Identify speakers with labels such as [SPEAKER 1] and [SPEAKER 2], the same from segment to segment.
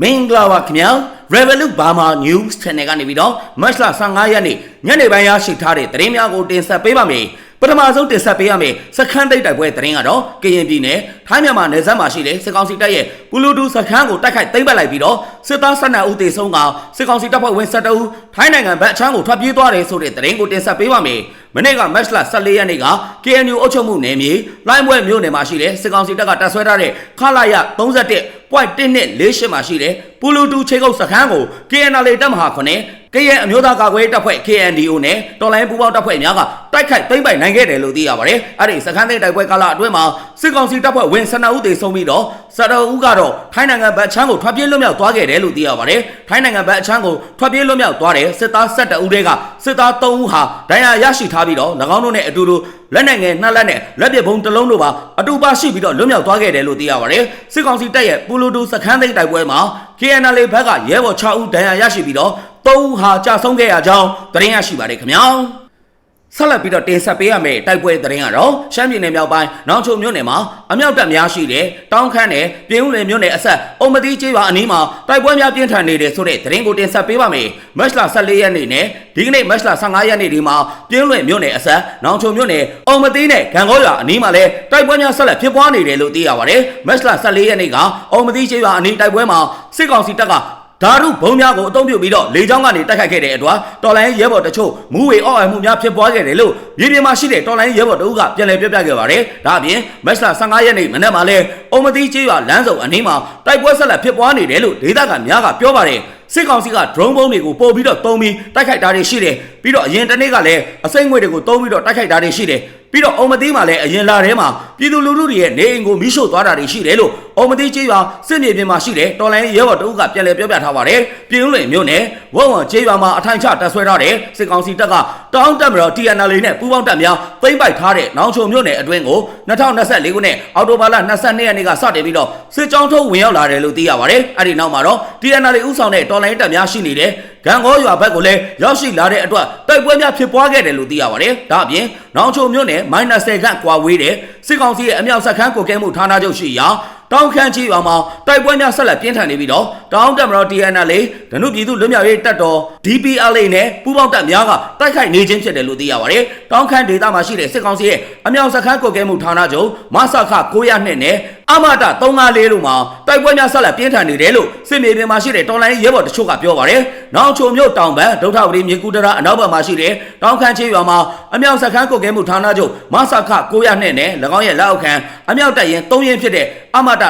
[SPEAKER 1] မင်္ဂလာပါခင်ဗျာ Revolut Burma News Channel ကနေပြီးတော့မတ်လ15ရက်နေ့ညနေပိုင်းရရှိထားတဲ့သတင်းများကိုတင်ဆက်ပေးပါမယ်ပထမဆုံးတင်ဆက်ပေးရမယ့်စခန်းတိတ်တိုက်ပွဲသတင်းကတော့ကရင်ပြည်နယ်ထိုင်းမြန်မာနယ်စပ်မှာရှိတဲ့စစ်ကောင်စီတပ်ရဲ့ပူလူတူစခန်းကိုတိုက်ခိုက်သိမ်းပိုက်လိုက်ပြီးတော့စစ်သား12ဦးသေဆုံးကစစ်ကောင်စီတပ်ဖွဲ့ဝင်12ဦးထိုင်းနိုင်ငံဘက်အခြမ်းကိုထွက်ပြေးသွားတယ်ဆိုတဲ့သတင်းကိုတင်ဆက်ပေးပါမယ်မနေ့ကမတ်လ14ရက်နေ့က KNU အုပ်ချုပ်မှုနယ်မြေလိုင်းပွဲမြို့နယ်မှာရှိတဲ့စစ်ကောင်စီတပ်ကတပ်ဆွဲထားတဲ့ခလာရ31 point 1နဲ့48မှာရှိတဲ့ ပူလူတူခြေကုပ်စခန်းကို KNL တပ်မဟာ9ကရင်အမျိုးသားကာကွယ်ရေးတပ်ဖွဲ့ KNDO နဲ့တော်လိုင်းပူးပေါင်းတပ်ဖွဲ့များကတိုက်ခိုက်သိမ်းပိုက်နိုင်ခဲ့တယ်လို့သိရပါတယ်။အဲ့ဒီစခန်းသိမ်းတိုက်ပွဲကာလအတွင်းမှာစစ်ကောင်စီတပ်ဖွဲ့ဝင်12ဦးသေဆုံးပြီးတော့12ဦးကတော့ထိုင်းနိုင်ငံဘက်အခြမ်းကိုထွက်ပြေးလွတ်မြောက်သွားခဲ့တယ်လို့သိရပါတယ်။ထိုင်းနိုင်ငံဘက်အခြမ်းကိုထွက်ပြေးလွတ်မြောက်သွားတဲ့စစ်သား12ဦးတည်းကစစ်သား3ဦးဟာဒဏ်ရာရရှိထားပြီးတော့၎င်းတို့နဲ့အတူတူလက်နက်ငယ်နှစ်လက်နဲ့လက်ပစ်ဘုံတစ်လုံးတို့ပါအတူပါရှိပြီးတော့လွတ်မြောက်သွားခဲ့တယ်လို့သိရပါတယ်။စစ်ကောင်စီတပ်ရဲ့ပူလူတူစခန်းသိမ်းတိုက်ပွဲမှာ KNL ဘက်ကရဲဘော်6ဦးဒဏ်ရာရရှိပြီးတော့3ဦးဟာကြာဆုံးခဲ့ရကြောင်းသတင်းရရှိပါတယ်ခင်ဗျာ။ ဆက်လက်ပြီးတော့တင်ဆက်ပေးရမယ့်တိုက်ပွဲသတင်းကတော့ရှမ်းပြည်နယ်မြောက်ပိုင်းနောင်ချုံမြို့နယ်မှာအမြောက်တပ်များရှိတဲ့တောင်းခမ်းနယ်ပြည်ဦးလယ်မြို့နယ်အဆက်အုံမတိကျေးရွာအနီးမှာတိုက်ပွဲများပြင်းထန်နေတယ်ဆိုတဲ့သတင်းကိုတင်ဆက်ပေးပါမယ်။မတ်လ14ရက်နေ့နဲ့ဒီကနေ့မတ်လ15ရက်နေ့ဒီမှာပြည်ဦးလယ်မြို့နယ်အဆက်နောင်ချုံမြို့နယ်အုံမတိနဲ့ဂံကောရွာအနီးမှာလည်းတိုက်ပွဲများဆက်လက်ဖြစ်ပွားနေတယ်လို့သိရပါတယ်။မတ်လ14ရက်နေ့ကအုံမတိကျေးရွာအနီးတိုက်ပွဲမှာစစ်ကောင်စီတပ်က ဓာတုဘုံများကိုအုံပြုတ်ပြီးတော့လေကြောင်းကနေတိုက်ခိုက်ခဲ့တဲ့အတွက်တော်လိုင်းရဲဘော်တချို့မူဝေအော့အမှုများဖြစ်ပွားခဲ့တယ်လို့မြေပြင်မှာရှိတဲ့တော်လိုင်းရဲဘော်တအုပ်ကပြန်လည်ပြောပြခဲ့ပါတယ်။ဒါအပြင်မက်စလာ15ရက်နေ့မနက်မှာလဲအုံမတိကျေးရွာလမ်းစုံအနီးမှာတိုက်ပွဲဆက်လက်ဖြစ်ပွားနေတယ်လို့ဒေသခံများကပြောပါတယ်။စစ်ကောင်စီက drone ဘုံတွေကိုပို့ပြီးတော့တုံးပြီးတိုက်ခိုက်တာတွေရှိတယ်။ပြီးတော့အရင်တစ်နေ့ကလည်းအစိမ့်ငွေတွေကိုတုံးပြီးတော့တိုက်ခိုက်တာတွေရှိတယ်။ ပြီးတော့အုံမတိမှာလည်းအရင်လာထဲမှာပြည်သူလူထုတွေရဲ့နေအိမ်ကိုမိရှို့သွားတာတွေရှိတယ်လို့အုံမတိကျေးရွာစစ်မြေပြင်မှာရှိတဲ့တော်လိုင်းရဲဘော်တအုပ်ကပြန်လည်ပြောပြထားပါတယ်။ပြည်ဦးလွင်မြို့နယ်ဝုံဝံကျေးရွာမှာအထိုင်ချတပ်ဆွဲထားတဲ့စစ်ကောင်စီတပ်ကတောင်းတက်မတော် TNL နဲ့ပူးပေါင်းတပ်များသိမ်းပိုက်ထားတဲ့နောင်ချုံမြို့နယ်အတွင်းကို2024ခုနှစ်အောက်တိုဘာလ22ရက်နေ့ကစတင်ပြီးတော့စစ်ကြောင်းထုတ်ဝင်ရောက်လာတယ်လို့သိရပါတယ်။အဲဒီနောက်မှာတော့ TNL ဥဆောင်တဲ့တော်လိုင်းတပ်များရှိနေတဲ့ ဂံကောရွာဘက်ကိုလည်းရောက်ရှိလာတဲ့အတွက်တိုက်ပွဲများဖြစ်ပွားခဲ့တယ်လို့သိရပါတယ်။ဒါအပြင်နောင်ချုံမြို့နယ် -10 ခန့်ကွာဝေးတဲ့စစ်ကောင်စီရဲ့အမြောက်ဆက်ခန်းကိုကဲမှုဌာနချုပ်ရှိရာတောင်ခမ်းကြီးရွာမှာတိုက်ပွဲများဆက်လက်ပြင်းထန်နေပြီးတော့တောင်တက်မတော် TNL ဒနုပြည်သူလွတ်မြောက်ရေးတပ်တော် DPLA နဲ့ပူးပေါင်းတပ်များကတိုက်ခိုက်နေခြင်းဖြစ်တယ်လို့သိရပါတယ်။တောင်ခမ်းဒေသမှာရှိတဲ့စစ်ကောင်စီရဲ့အမြောက်ဆက်ခန်းကိုကဲမှုဌာနချုပ်မဆခ902နဲ့အမတာ354တို့မှာတိုက်ပွဲများဆက်လက်ပြင်းထန်နေတယ်လို့စစ်မြေပြင်မှာရှိတဲ့တော်လိုင်းရဲဘော်တချို့ကပြောပါတယ်။နောင်ချုံမြို့တောင်ဘက်ဒုထဝရီမြေကူတရအနောက်ဘက်မှာရှိတဲ့တောင်ခမ်းချေးရွာမှာအမြောက်ဆက်ခန်းကိုကဲမှုဌာနချုပ်မဆခ902နဲ့၎င်းရဲ့လက်အောက်ခံအမြောက်တပ်ရင်3ရင်ဖြစ်တဲ့အမတာ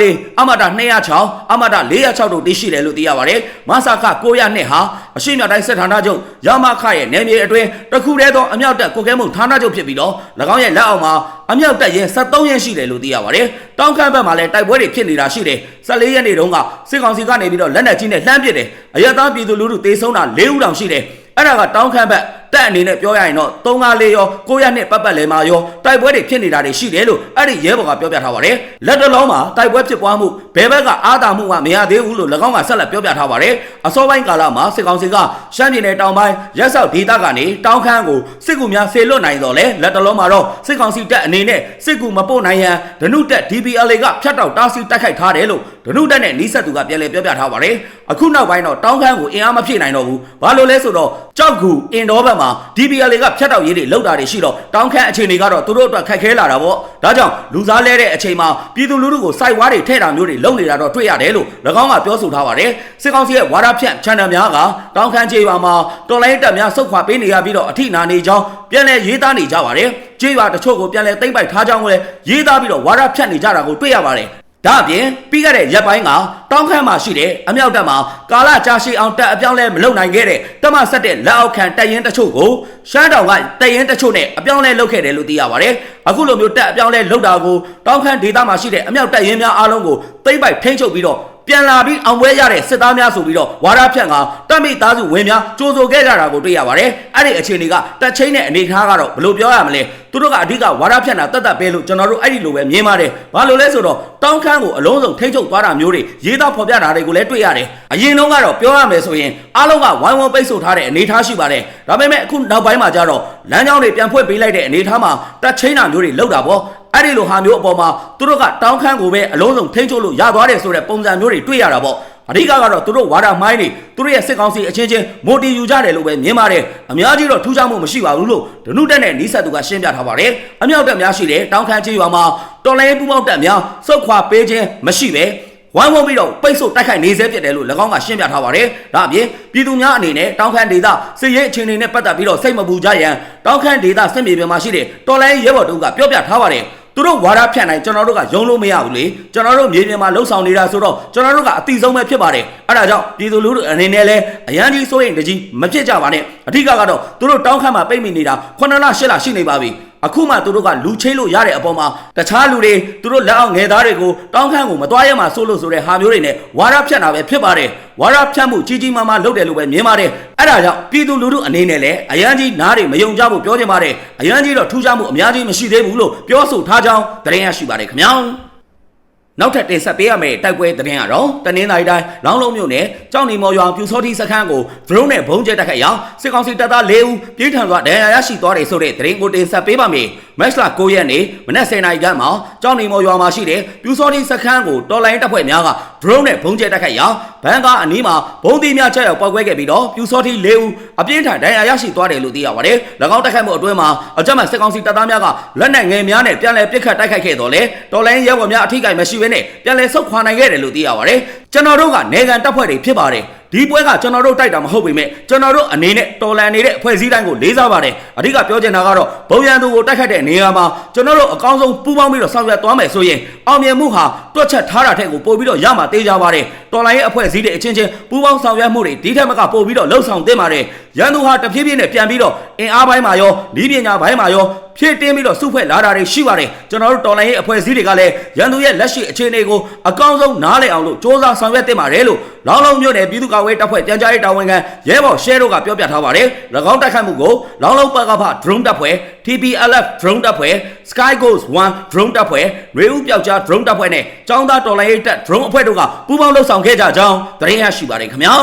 [SPEAKER 1] 354အမတာ206အမတာ406တို့တည်ရှိတယ်လို့သိရပါတယ်။မဆခ902ဟာအရှိမြောက်တိုင်းစစ်ဌာနချုပ်ရမခရဲ့နယ်မြေအတွင်းတခုတည်းသောအမြောက်တပ်ကိုကဲမှုဌာနချုပ်ဖြစ်ပြီးတော့၎င်းရဲ့လက်အောက်မှာအမြောက်တပ်ရင်73ရင်ရှိတယ်လို့သိရပါတယ်။တောင်ခမ်းဘက်မှာလည်းတိုက်ပွဲတွေဖြစ်နေတာရှိတယ်။14ရက်နေ့တုန်းကစစ်ကောင်စီကနေပြီးတော့လက်နက်ကြီးနဲ့လှမ်းပစ်တယ်။အရသာပြည်သူလူထုတေဆုံးတာ၄ဦးတောင်ရှိတယ်။အဲ့ဒါကတောင်ခမ်းဘက် တက်အနေနဲ့ပြောရရင်တော့354ရော900နဲ့ပတ်ပတ်လဲမှာရောတိုက်ပွဲတွေဖြစ်နေတာတွေရှိတယ်လို့အဲ့ဒီရဲဘော်ကပြောပြထားပါတယ်လက်တလုံးမှာတိုက်ပွဲဖြစ်ပွားမှုဘယ်ဘက်ကအာသာမှုကမရသေးဘူးလို့၎င်းကဆက်လက်ပြောပြထားပါတယ်အစောပိုင်းကာလမှာစစ်ကောင်စီကရှမ်းပြည်နယ်တောင်ပိုင်းရက်ဆောက်ဒေသကနေတောင်ခမ်းကိုစစ်ကူများဆေလွတ်နိုင်တော့လဲလက်တလုံးမှာတော့စစ်ကောင်စီတပ်အနေနဲ့စစ်ကူမပို့နိုင်ရန်ဒနုတက် DPLA ကဖျက်တောက်တားဆီးတိုက်ခိုက်ထားတယ်လို့ဒနုတက်နဲ့နီးစပ်သူကပြန်လည်ပြောပြထားပါတယ်အခုနောက်ပိုင်းတော့တောင်ခမ်းကိုအင်အားမဖြည့်နိုင်တော့ဘူးဘာလို့လဲဆိုတော့ကြောက်ကူအင်ဒေါဘက်မှာ DPL ကဖြတ်တောက်ရေးတွေလောက်တာတွေရှိတော့တောင်းခန့်အခြေအနေကတော့သူတို့အတွက်ခက်ခဲလာတာပေါ့ဒါကြောင့်လူစားလဲတဲ့အချိန်မှာပြည်သူလူထုကိုစိုက်ဝါးတွေထဲ့တာမျိုးတွေလုပ်နေတာတော့တွေ့ရတယ်လို့၎င်းကပြောဆိုထားပါတယ်စစ်ကောင်စီရဲ့ဝါဒဖြန့် channel များကတောင်းခန့်ခြေရွာမှာတော်လိုင်းတက်များစုတ်ခွာပေးနေရပြီးတော့အထိနာနေကြောင်းပြန်လဲရေးသားနေကြပါတယ်ခြေရွာတချို့ကိုပြန်လဲသိမ့်ပိုက်ထားကြောင်းကိုလည်းရေးသားပြီးတော့ဝါဒဖြန့်နေကြတာကိုတွေ့ရပါတယ် ဒါအပြင်ပြီးခဲ့တဲ့ရက်ပိုင်းကတောင်းခမ်းမှာရှိတဲ့အမြောက်တပ်မှာကာလကြာရှည်အောင်တက်အပြောင်းလဲမလုပ်နိုင်ခဲ့တဲ့တမဆက်တဲ့လက်အောက်ခံတပ်ရင်တချို့ကိုရှမ်းတောင်ကတပ်ရင်တချို့နဲ့အပြောင်းလဲလုပ်ခဲ့တယ်လို့သိရပါတယ်။အခုလိုမျိုးတက်အပြောင်းလဲလုပ်တာကိုတောင်းခမ်းဒေသမှာရှိတဲ့အမြောက်တပ်ရင်များအားလုံးကိုသိမ့်ပိုက်ထိန်းချုပ်ပြီးတော့ ပြန်လာပြီးအောင်ပွဲရတဲ့စစ်သားများဆိုပြီးတော့ဝါရဖြန့်ကတပ်မိသားစုဝင်များကြိုးဆိုခဲ့ကြတာကိုတွေ့ရပါတယ်။အဲ့ဒီအခြေအနေကတက်ချင်းတဲ့အနေထားကတော့ဘယ်လိုပြောရမလဲ။သူတို့ကအဓိကဝါရဖြန့်တာတတ်တတ်ပဲလို့ကျွန်တော်တို့အဲ့ဒီလိုပဲမြင်ပါတယ်။ဘာလို့လဲဆိုတော့တောင်းခမ်းကိုအလုံးစုံထိန်းချုပ်သွားတာမျိုးတွေရေးသားဖော်ပြတာတွေကိုလည်းတွေ့ရတယ်။အရင်တုန်းကတော့ပြောရမယ်ဆိုရင်အားလုံးကဝိုင်းဝန်းပိတ်ဆို့ထားတဲ့အနေထားရှိပါတယ်။ဒါပေမဲ့အခုနောက်ပိုင်းမှာကျတော့လမ်းကြောင်းတွေပြန်ဖွင့်ပေးလိုက်တဲ့အနေထားမှာတက်ချင်းတာမျိုးတွေလောက်တာပေါ့။ အဲ့ဒီလိုဟာမျိုးအပေါ်မှာသူတို့ကတောင်းခမ်းကိုပဲအလုံးစုံထိန်းချုပ်လို့ရသွားတယ်ဆိုတဲ့ပုံစံမျိုးတွေတွေ့ရတာပေါ့အဓိကကတော့သူတို့ဝါဒမိုင်းတွေသူတို့ရဲ့စစ်ကောင်စီအချင်းချင်းမိုတီယူကြတယ်လို့ပဲမြင်ပါတယ်အများကြီးတော့ထူးခြားမှုမရှိပါဘူးလို့ဒနုတက်နဲ့နီးစပ်သူကရှင်းပြထားပါတယ်အမြောက်တက်များရှိတဲ့တောင်ခမ်းကြီးရွာမှာတော်လိုင်းပူပေါက်တက်များစုတ်ခွာပေးခြင်းမရှိပဲဝိုင်းဝန်းပြီးတော့ပိတ်ဆို့တိုက်ခိုက်နေစေဖြစ်တယ်လို့၎င်းကရှင်းပြထားပါတယ်။ဒါအပြင်ပြည်သူများအနေနဲ့တောင်ခမ်းဒေသစစ်ရေးအခြေအနေနဲ့ပတ်သက်ပြီးတော့စိတ်မပူကြရန်တောင်ခမ်းဒေသစစ်မြေပြင်မှာရှိတဲ့တော်လိုင်းရဲဘော်တို့ကပြောပြထားပါတယ်။ သူတို့ဝါဒဖြန့်နိုင်ကျွန်တော်တို့ကယုံလို့မရဘူးလေကျွန်တော်တို့မြေပြင်မှာလှုပ်ဆောင်နေတာဆိုတော့ကျွန်တော်တို့ကအတိဆုံးပဲဖြစ်ပါတယ်အဲဒါကြောင့်ပြည်သူလူထုအနေနဲ့လည်းအရန်ကြီးစိုးရင်တကြီးမဖြစ်ကြပါနဲ့အဓိကကတော့သူတို့တောင်းခမ်းမှာပိတ်မိနေတာ9လ10လရှိနေပါပြီ အခုမှသူတို့ကလူချိလို့ရတဲ့အပေါ်မှာတခြားလူတွေသူတို့လက်အောက်ငယ်သားတွေကိုတောင်းခမ်းကိုမတွားရမှဆိုလို့ဆိုတဲ့ဟာမျိုးတွေနဲ့ဝါဒဖြန့်တာပဲဖြစ်ပါတယ်ဝါဒဖြန့်မှုကြီးကြီးမားမားလုပ်တယ်လို့ပဲမြင်ပါတယ်အဲ့ဒါကြောင့်ပြည်သူလူထုအနေနဲ့လည်းအရန်ကြီးနားတွေမယုံကြဖို့ပြောချင်ပါတယ်အရန်ကြီးတော့ထူးခြားမှုအများကြီးမရှိသေးဘူးလို့ပြောဆိုထားကြောင်းသတင်းရရှိပါတယ်ခင်ဗျာ နောက်ထပ်တင်ဆက်ပေးရမယ့်တိုက်ပွဲသတင်းကတော့တနင်္လာရီတိုင်းလောင်းလုံးမြို့နယ်ကြောင်နီမော်ရွာပြူစောတိစခန်းကိုဒရုန်းနဲ့ဘုံကျဲတက်ခတ်ရောက်စစ်ကောင်စီတပ်သား၄ဦးပြေးထန်စွာဒဏ်ရာရရှိသွားတယ်ဆိုတဲ့သတင်းကိုတင်ဆက်ပေးပါမယ်။မက်စလာ9ရက်နေ့မနက်10:00နာရီခန့်မှာကြောင်နီမော်ရွာမှာရှိတဲ့ပြူစောတိစခန်းကိုတော်လိုင်းတပ်ဖွဲ့များကဒရုန်းနဲ့ဘုံကျဲတက်ခတ်ရောက်ဘန်ကားအနီးမှာဘုံသီးများချက်ရောက်ပောက်ကွဲခဲ့ပြီးတော့ပြူစောတိ၄ဦးအပြင်းထန်ဒဏ်ရာရရှိသွားတယ်လို့သိရပါတယ်။၎င်းတက်ခတ်မှုအတွင်းမှာအကြမ်းဖက်စစ်ကောင်စီတပ်သားများကလက်နက်ငယ်များနဲ့ပြန်လည်ပစ်ခတ်တိုက်ခိုက်ခဲ့တော့လေတော်လိုင်းရဲဘော်များအထိကိမရှိဘဲနဲ့ပြန်လည်ဆုတ်ခွာနိုင်ခဲ့တယ်လို့သိရပါတယ်။ကျွန်တော်တို့ကနေကန်တပ်ဖွဲ့တွေဖြစ်ပါတယ်။ဒီပွဲကကျွန်တော်တို့တိုက်တာမဟုတ်ပေမဲ့ကျွန်တော်တို့အနေနဲ့တော်လန်နေတဲ့အဖွဲ့အစည်းတိုင်းကိုလေးစားပါတယ်။အဓိကပြောချင်တာကတော့ဘုံရန်သူကိုတိုက်ခတ်တဲ့နေရာမှာကျွန်တော်တို့အကောင်းဆုံးပူးပေါင်းပြီးတော့ဆောင်ရွက်သွားမယ်ဆိုရင်အောင်မြင်မှုဟာတွက်ချက်ထားတာထက်ကိုပိုပြီးတော့ရမှာတေးကြပါတယ်။တော်လိုင်းရဲ့အဖွဲ့အစည်းတွေအချင်းချင်းပူးပေါင်းဆောင်ရွက်မှုတွေဒီထက်မကပိုပြီးတော့လှုပ်ဆောင်သင့်ပါတယ်။ ရန်သူဟာတဖြည်းဖြည်းနဲ့ပြန်ပြီးတော့အင်အားပိုင်းမှာရောဤပညာပိုင်းမှာရောဖြည့်တင်းပြီးတော့စုဖွဲ့လာတာတွေရှိပါတယ်ကျွန်တော်တို့တော်လိုင်းရဲ့အဖွဲ့အစည်းတွေကလည်းရန်သူရဲ့လက်ရှိအခြေအနေကိုအကောင်းဆုံးနားလည်အောင်လို့စ조사ဆောင်ရွက်သင့်ပါတယ်လို့လောင်းလုံးမြို့နယ်ပြည်သူ့ကာကွယ်တပ်ဖွဲ့ပြန်ကြားရေးတာဝန်ခံရဲဘော်ရှဲတို့ကပြောပြထားပါတယ်၎င်းတိုက်ခိုက်မှုကိုလောင်းလုံးပကဖ drone တပ်ဖွဲ့ TPLF drone တပ်ဖွဲ့ Sky Ghost 1 drone တပ်ဖွဲ့ရေဦးပြောက်ကြား drone တပ်ဖွဲ့နဲ့ចောင်းသားတော်လိုင်းရေးတပ် drone အဖွဲ့တို့ကပူးပေါင်းလှုပ်ဆောင်ခဲ့ကြကြောင်းသတင်းရရှိပါတယ်ခင်ဗျာ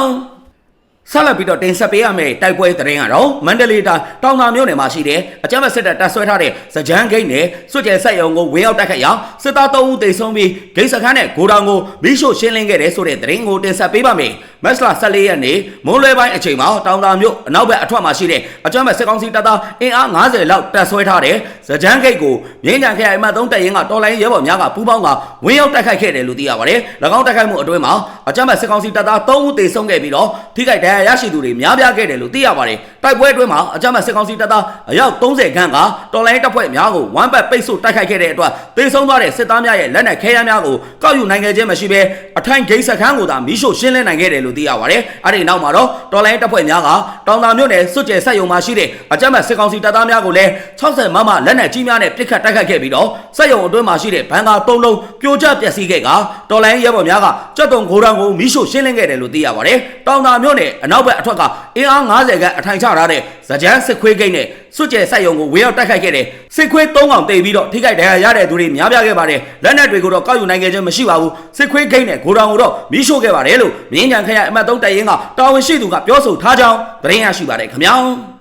[SPEAKER 1] ဆက်လက်ပြီးတော့တင်ဆက်ပေးရမယ့်တိုက်ပွဲသတင်းကတော့မန္တလေးတိုင်းတောင်သာမြို့နယ်မှာရှိတဲ့အကြမ်းဖက်စစ်တပ်တပ်ဆွဲထားတဲ့စကြမ်းဂိတ်နဲ့စွတ်ကျဲဆက်ယုံကိုဝင်းရောက်တိုက်ခတ်ရာစစ်သား3ဦးသေဆုံးပြီးဂိတ်စခန်းနဲ့ဂိုဒေါင်ကိုမိရှို့ရှင်းလင်းခဲ့တဲ့ဆိုတဲ့သတင်းကိုတင်ဆက်ပေးပါမယ်။မက်စလာ14ရက်နေ့မိုးလွဲပိုင်းအချိန်မှာတောင်သာမြို့အနောက်ဘက်အထွက်မှာရှိတဲ့အကြမ်းဖက်စစ်ကောင်စီတပ်သားအင်အား90လောက်တပ်ဆွဲထားတဲ့စကြမ်းဂိတ်ကိုမြင်းကြံခရိုင်မှ3တပ်ရင်းကတော်လိုင်းရဲဘော်များကပူးပေါင်းကဝင်းရောက်တိုက်ခိုက်ခဲ့တယ်လို့သိရပါတယ်။၎င်းတိုက်ခိုက်မှုအတွင်းမှာအကြမ်းဖက်စစ်ကောင်စီတပ်သား3ဦးသေဆုံးခဲ့ပြီးတော့ထိခိုက်ဒဏ်ရာရရှိသူတွေများပြားခဲ့တယ်လို့သိရပါတယ်။တိုက်ပွဲအတွင်းမှာအကြမ်းဖက်စစ်ကောင်စီတပ်သားအယောက်30ခန့်ကတော်လိုင်းတပ်ဖွဲ့များကိုဝမ်းပတ်ပိတ်ဆို့တိုက်ခိုက်ခဲ့တဲ့အတွက်သေဆုံးသွားတဲ့စစ်သားများရဲ့လက်နက်ခဲယမ်းများကိုကောက်ယူနိုင်ခဲ့ခြင်းမရှိဘဲအထိုင်ဂိတ်စခန်းကိုသာမိရှို့ရှင်းလင်းနိုင်ခဲ့တယ်လို့သိရပါတယ်။အဲဒီနောက်မှာတော့တော်လိုင်းတပ်ဖွဲ့များကတောင်သာမြို့နယ်စွတ်ကျဲဆက်ယုံမှာရှိတဲ့အကြမ်းဖက်စစ်ကောင်စီတပ်သားများကိုလည်း60မမလက်နက်ကြီးများနဲ့ပစ်ခတ်တိုက်ခိုက်ခဲ့ပြီးတော့ဆက်ယုံအတွင်းမှာရှိတဲ့ဘန်ကာ၃လုံးပြိုကျပျက်စီးခဲ့ကတော်လိုင်းရဲဘော်များကကြက်တုံဂိုးတံကိုမိရှို့ရှင်းလင်းခဲ့တယ်လို့သိရပါတယ်။တောင်သာမြို့နယ်အနောက်ဘက်အထွက်ကအင်အား90ခန့်အထိုင်ချထားတဲ့ဇကြမ်းစစ်ခွေးဂိတ်နဲ့စွတ်ကျဲဆက်ယုံကိုဝေရောက်တိုက်ခိုက်ခဲ့တဲ့စစ်ခွေး၃កောင်တိတ်ပြီးတော့ထိခိုက်ဒဏ်ရာရတဲ့သူတွေများပြားခဲ့ပါတယ်လက်နက်တွေကိုတော့ကောက်ယူနိုင်ခဲ့ခြင်းမရှိပါဘူးစစ်ခွေးဂိတ်နဲ့ဂိုဒေါင်ကိုတော့မီးရှို့ခဲ့ပါတယ်လို့မြင်းကြံခရိုင်အမှတ်3တပ်ရင်းကတာဝန်ရှိသူကပြောဆိုထားကြောင်းသတင်းရရှိပါတယ်ခင်ဗျာ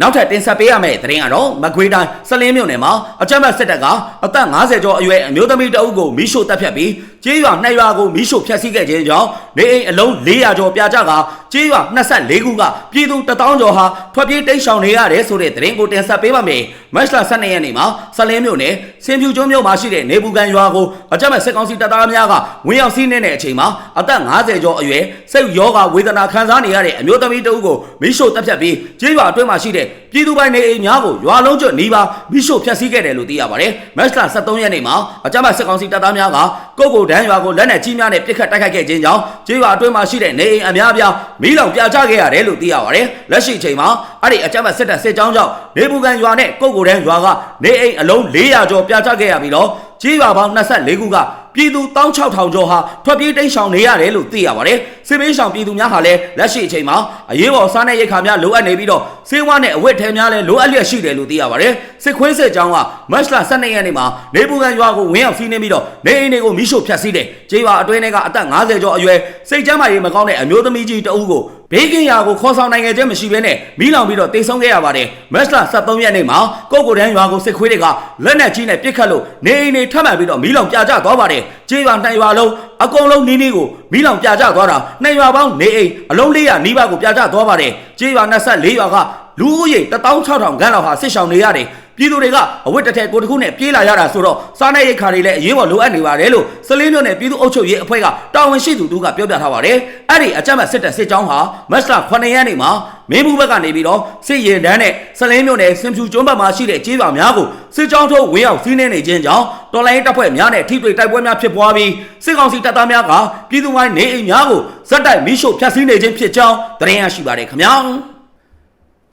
[SPEAKER 1] နောက်ထပ်တင်ဆက်ပေးရမယ့်သတင်းကတော့မကွေးတိုင်းစလင်းမြို့နယ်မှာအကြမ်းဖက်စစ်တပ်ကအသက်50ကျော်အရွယ်အမျိုးသမီးတအုပ်ကိုမိရှို့တပ်ဖြတ်ပြီးကျေးရွာနှစ်ရွာကိုမိရှို့ဖျက်ဆီးခဲ့ခြင်းကြောင့်နေအိမ်အလုံး400ကျော်ပြာကျကကျေးရွာ24ခုကပြည်သူ1000ကျော်ဟာထွက်ပြေးတိမ်းရှောင်နေရတယ်ဆိုတဲ့သတင်းကိုတင်ဆက်ပေးပါမယ်။မတ်လ12ရက်နေ့မှာစလင်းမြို့နယ်စင်ဖြူကျွန်းမြို့မှာရှိတဲ့နေပူကန်ရွာကိုအကြမ်းဖက်စစ်ကောင်စီတပ်သားများကဝင်ရောက်စီးနှင်းတဲ့အချိန်မှာအသက်50ကျော်အရွယ်စိတ်ရောဂါဝေဒနာခံစားနေရတဲ့အမျိုးသမီးတအုပ်ကိုမိရှို့တပ်ဖြတ်ပြီးကျေးရွာအတွင်းမှာရှိတဲ့ပြည်သူပိုင်နေအိမ်များကိုရွာလုံးကျွတ်နီးပါးမိရှို့ဖျက်ဆီးခဲ့တယ်လို့သိရပါတယ်။မတ်လ13ရက်နေ့မှာအကြမ်းဖက်စစ်ကောင်စီတပ်သားများကကုတ်ကိုဒန်းရွာကိုလက်နက်ကြီးများနဲ့ပစ်ခတ်တိုက်ခိုက်ခဲ့ခြင်းကြောင့်ကျေးရွာအတွင်းမှာရှိတဲ့နေအိမ်အများအပြားမီးလောင်ပြာကျခဲ့ရတယ်လို့သိရပါတယ်။လက်ရှိအချိန်မှာအဲ့ဒီအကြမ်းဖက်စစ်တပ်စစ်ကြောင်းကြောင့်နေပူကန်ရွာနဲ့ကုတ်ကိုဒန်းရွာကနေအိမ်အလုံး400ကျော်ပြာကျခဲ့ရပြီးတော့ကျေးရွာပေါင်း24ခုက ပြည်သူ16000ကျော်ဟာထွက်ပြေးတိမ်းရှောင်နေရတယ်လို့သိရပါတယ်။စစ်ဘေးရှောင်ပြည်သူများဟာလည်းလက်ရှိအချိန်မှာအရေးပေါ်စားနပ်ရိက္ခာများလိုအပ်နေပြီးတော့စေဝါနဲ့အဝတ်ထဲများလည်းလိုအပ်လျက်ရှိတယ်လို့သိရပါတယ်။စစ်ခွေးစစ်ကြောင်းကမတ်လ12ရက်နေ့မှာနေပူကန်ရွာကိုဝင်းအောင်စီးနှင်းပြီးတော့နေအိမ်တွေကိုမိရှို့ဖျက်ဆီးတယ်။ကျေးရွာအတွင်းထဲကအသက်50ကျော်အရွယ်စိတ်ကျန်းမာရေးမကောင်းတဲ့အမျိုးသမီးကြီးတအုပ်ကိုဘေးကင်းရာကိုခေါ်ဆောင်နိုင်ခဲ့ခြင်းမရှိဘဲနဲ့မိလောင်ပြီးတော့တိတ်ဆုံးခဲ့ရပါတယ်မက်စလာ73ရက်နေ့မှာကိုကိုတန်းရွာကိုစစ်ခွေးတွေကလက်နက်ကြီးနဲ့ပစ်ခတ်လို့နေအိမ်တွေထပ်မှန်ပြီးတော့မိလောင်ပြကြသွားပါတယ်ကြေးရွာနှစ်ရွာလုံးအကုန်လုံးနီးနီးကိုမိလောင်ပြကြသွားတာနှစ်ရွာပေါင်းနေအိမ်အလုံး400နီးပါးကိုပြကြသွားပါတယ်ကြေးရွာ24ရွာကလူဦးရေ16000ခန်းလောက်ဟာစစ်ဆောင်နေရတယ် ပြည်သူတွေကအဝတ်တစ်ထည်ကိုတစ်ခုနဲ့ပြေးလာရတာဆိုတော့စားနပ်ရိက္ခာတွေလည်းအရေးပေါ်လိုအပ်နေပါတယ်လို့စလင်းမြို့နယ်ပြည်သူ့အုပ်ချုပ်ရေးအဖွဲ့ကတာဝန်ရှိသူတို့ကပြောပြထားပါတယ်။အဲ့ဒီအကြမ်းဖက်စစ်တပ်စစ်ကြောင်းဟာမတ်လ9ရက်နေ့မှာမင်းဘူးဘက်ကနေပြီးတော့စစ်ရင်တန်းနဲ့စလင်းမြို့နယ်စင်ဖြူကျွန်းဘက်မှာရှိတဲ့ကျေးရွာများကိုစစ်ကြောင်းထုတ်ဝင်းရောက်စီးနှင်းနေခြင်းကြောင့်တော်လိုင်းတပ်ဖွဲ့များနဲ့ထိတွေ့တိုက်ပွဲများဖြစ်ပွားပြီးစစ်ကောင်စီတပ်သားများကပြည်သူပိုင်းနေအိမ်များကိုဇက်တိုက်မီးရှို့ဖျက်ဆီးနေခြင်းဖြစ်ကြောင်းသတင်းရရှိပါတယ်ခင်ဗျာ။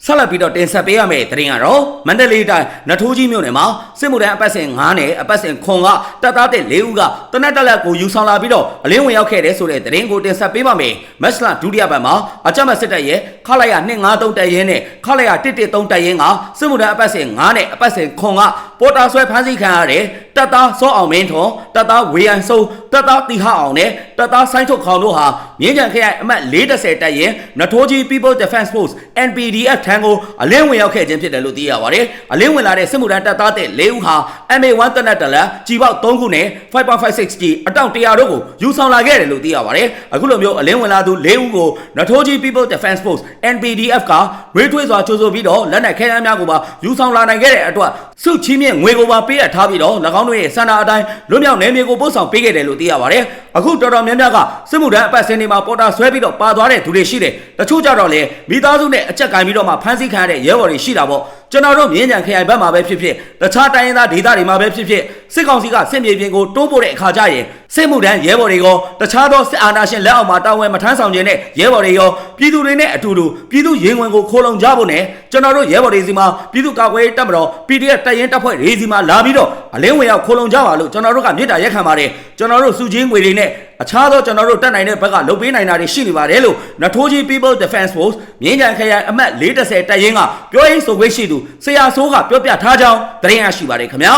[SPEAKER 1] ဆက်လက်ပြီးတော့တင်ဆက်ပေးရမယ့်သတင်းကတော့မန္တလေးတိုင်းနထိုးကြီးမြို့နယ်မှာစစ်မှုထမ်းအပတ်စဉ်9နဲ့အပတ်စဉ်ခွန်ကတပ်သားတဲ့၄ဦးကတနက်တက်လက်ကိုယူဆောင်လာပြီးတော့အလင်းဝင်ရောက်ခဲ့တဲ့ဆိုတဲ့သတင်းကိုတင်ဆက်ပေးပါမယ်။မက်စလာဒုတိယပတ်မှာအကြမ်းဖက်စစ်တပ်ရဲ့ခလာရ253တပ်ရင်းနဲ့ခလာရ113တပ်ရင်းကစစ်မှုထမ်းအပတ်စဉ်9နဲ့အပတ်စဉ်ခွန်က ပေါ်တာဆွဲဖမ်းဆီးခံရတဲ့တပ်သားစောအောင်မင်းထွန်းတပ်သားဝေယံစိုးတပ်သားတီဟအောင်နဲ့တပ်သားဆိုင်းထုတ်ခေါင်တို့ဟာမြင်းကြံခရိုင်အမှတ်40တပ်ရင်းနထိုးကြီး People Defense Force NPDF ထံကိုအလင်းဝင်ရောက်ခဲ့ခြင်းဖြစ်တယ်လို့သိရပါတယ်။အလင်းဝင်လာတဲ့စစ်မှုထမ်းတပ်သားတဲ့၄ဦးဟာ MA1 တနက်တလက်ကြီးပေါက်3ခုနဲ့ 5.56G အတောင့်100တို့ကိုယူဆောင်လာခဲ့တယ်လို့သိရပါတယ်။အခုလိုမျိုးအလင်းဝင်လာသူ၄ဦးကိုနထိုးကြီး People Defense Force NPDF ကဝေးထွေးစွာကြိုးဆိုပြီးတော့လက်နက်ခဲယမ်းများကိုပါယူဆောင်လာနိုင်ခဲ့တဲ့အတွက်စုချီးမြင့်ငွေကိုပါပေးအပ်ထားပြီးတော့၎င်းတို့ရဲ့စန္ဒအတိုင်းလွတ်မြောက်နယ်မြေကိုပို့ဆောင်ပေးခဲ့တယ်လို့သိရပါတယ်။အခုတော်တော်များများကစစ်မှုထမ်းအပတ်စဉ်တွေမှာပေါ်တာဆွဲပြီးတော့ပါသွားတဲ့သူတွေရှိတယ်။တချို့ကြတော့လေမိသားစုနဲ့အကြက်ကင်ပြီးတော့မှဖမ်းဆီးခံရတဲ့ရဲဘော်တွေရှိတာပေါ့။ ကျွန်တော်တို့မြင်းကြံခရိုင်ဘက်မှာပဲဖြစ်ဖြစ်တခြားတိုင်းရင်းသားဒေသတွေမှာပဲဖြစ်ဖြစ်စစ်ကောင်စီကစစ်မြေပြင်ကိုတိုးပို့တဲ့အခါကျရင်စစ်မှုထမ်းရဲဘော်တွေရောတခြားသောစစ်အာဏာရှင်လက်အောက်မှာတာဝန်မထမ်းဆောင်ခြင်းနဲ့ရဲဘော်တွေရောပြည်သူတွေနဲ့အတူတူပြည်သူရင်ဝင်ကိုခိုးလုံကြဖို့နဲ့ကျွန်တော်တို့ရဲဘော်တွေစီမှာပြည်သူ့ကာကွယ်ရေးတပ်မတော် PDF တပ်ရင်းတပ်ဖွဲ့တွေစီမှာလာပြီးတော့အလင်းဝင်ရောက်ခိုးလုံကြပါလို့ကျွန်တော်တို့ကမြေတားရက်ခံပါတယ်ကျွန်တော်တို့စုချင်းငွေတွေနဲ့ အခြားသောကျွန်တော်တို့တက်နိုင်တဲ့ဘက်ကလုပ်ပေးနိုင်တာတွေရှိနေပါတယ်လို့နထိုးကြီး People Defense Force မြင်းကြံခရိုင်အမှတ်430တပ်ရင်းကပြောရေးဆိုခွင့်ရှိသူဆရာဆိုးကပြောပြထားကြောင်းသတင်းရရှိပါတယ်ခင်ဗျာ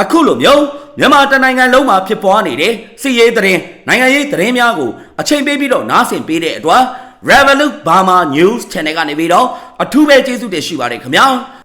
[SPEAKER 1] အခုလိုမျိုးမြန်မာတနိုင်ငံလုံးမှာဖြစ်ပွားနေတဲ့စီရေးသတင်းနိုင်ငံရေးသတင်းများကိုအချိန်ပေးပြီးတော့နားဆင်ပေးတဲ့အတွက် Revolut Burma News Channel ကနေပြီးတော့အထူးပဲကျေးဇူးတင်ရှိပါတယ်ခင်ဗျာ